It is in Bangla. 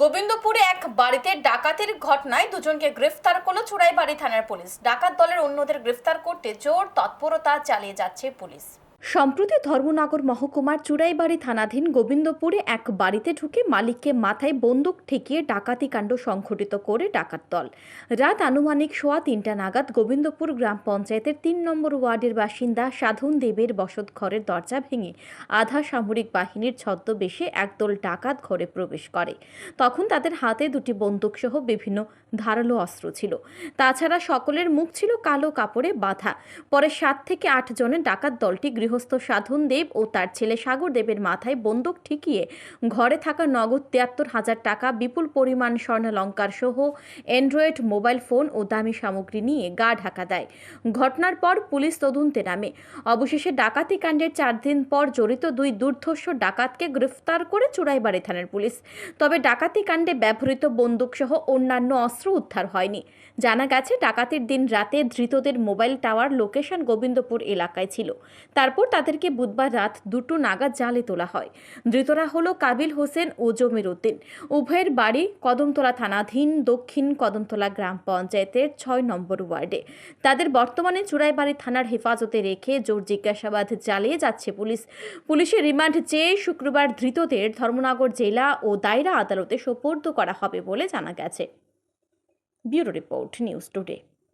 গোবিন্দপুরে এক বাড়িতে ডাকাতির ঘটনায় দুজনকে গ্রেফতার করল চুড়াইবাড়ি থানার পুলিশ। ডাকাত দলের অন্যদের গ্রেফতার করতে জোর তৎপরতা চালিয়ে যাচ্ছে পুলিশ। সম্প্রতি ধর্মনগর মহকুমার চুড়াইবাড়ি থানাধীন গোবিন্দপুরে এক বাড়িতে ঢুকে মালিককে মাথায় বন্দুক ঠেকিয়ে ডাকাতি কাণ্ড সংঘটিত করে ডাকাত দল। রাত আনুমানিক সোয়া তিনটা নাগাদ গোবিন্দপুর গ্রাম পঞ্চায়েতের তিন নম্বর ওয়ার্ডের বাসিন্দা সাধন দেবের বসত ঘরের দরজা ভেঙে আধা সামরিক বাহিনীর ছদ্মবেশে একদল ডাকাত ঘরে প্রবেশ করে। তখন তাদের হাতে দুটি বন্দুকসহ বিভিন্ন ধারালো অস্ত্র ছিল। তাছাড়া সকলের মুখ ছিল কালো কাপড়ে বাঁধা। পরে সাত থেকে আট জনের ডাকাত দলটি গৃহস্থ সাধন দেব ও তার ছেলে সাগর দেবের মাথায় বন্দুক ঠেকিয়ে ঘরে থাকা নগদ তিয়াত্তর হাজার টাকা, বিপুল পরিমাণ স্বর্ণালঙ্কার সহ অ্যান্ড্রয়েড মোবাইল ফোন ও দামি সামগ্রী নিয়ে গা ঢাকা দেয়। ঘটনার পর পুলিশ তদন্তে নামে। অবশেষে ডাকাতি কাণ্ডের চার দিন পর জড়িত দুই দুর্ধর্ষ ডাকাতকে গ্রেফতার করে চুড়াইবাড়ি থানার পুলিশ। তবে ডাকাতি কাণ্ডে ব্যবহৃত বন্দুকসহ অন্যান্য অস্ত্র উদ্ধার হয়নি। জানা গেছে, ডাকাতির দিন রাতে ধৃতদের মোবাইল টাওয়ার লোকেশন গোবিন্দপুর এলাকায় ছিল। তারপর তাদেরকে বুধবার রাত দুটো নাগাদ জালে তোলা হয়। ধৃতরা হলো কাবিল হোসেন ও জমির উদ্দিন। উভয়ের বাড়ি কদমতলা থানাধীন দক্ষিণ কদমতলা গ্রাম পঞ্চায়েতের ছয় নম্বর ওয়ার্ডে। তাদের বর্তমানে চুড়াইবাড়ি থানার হেফাজতে রেখে জোর জিজ্ঞাসাবাদ চালিয়ে যাচ্ছে পুলিশ। পুলিশের রিমান্ড চেয়ে শুক্রবার ধৃতদের ধর্মনগর জেলা ও দায়রা আদালতে সোপর্দ করা হবে বলে জানা গেছে। Bureau report news today.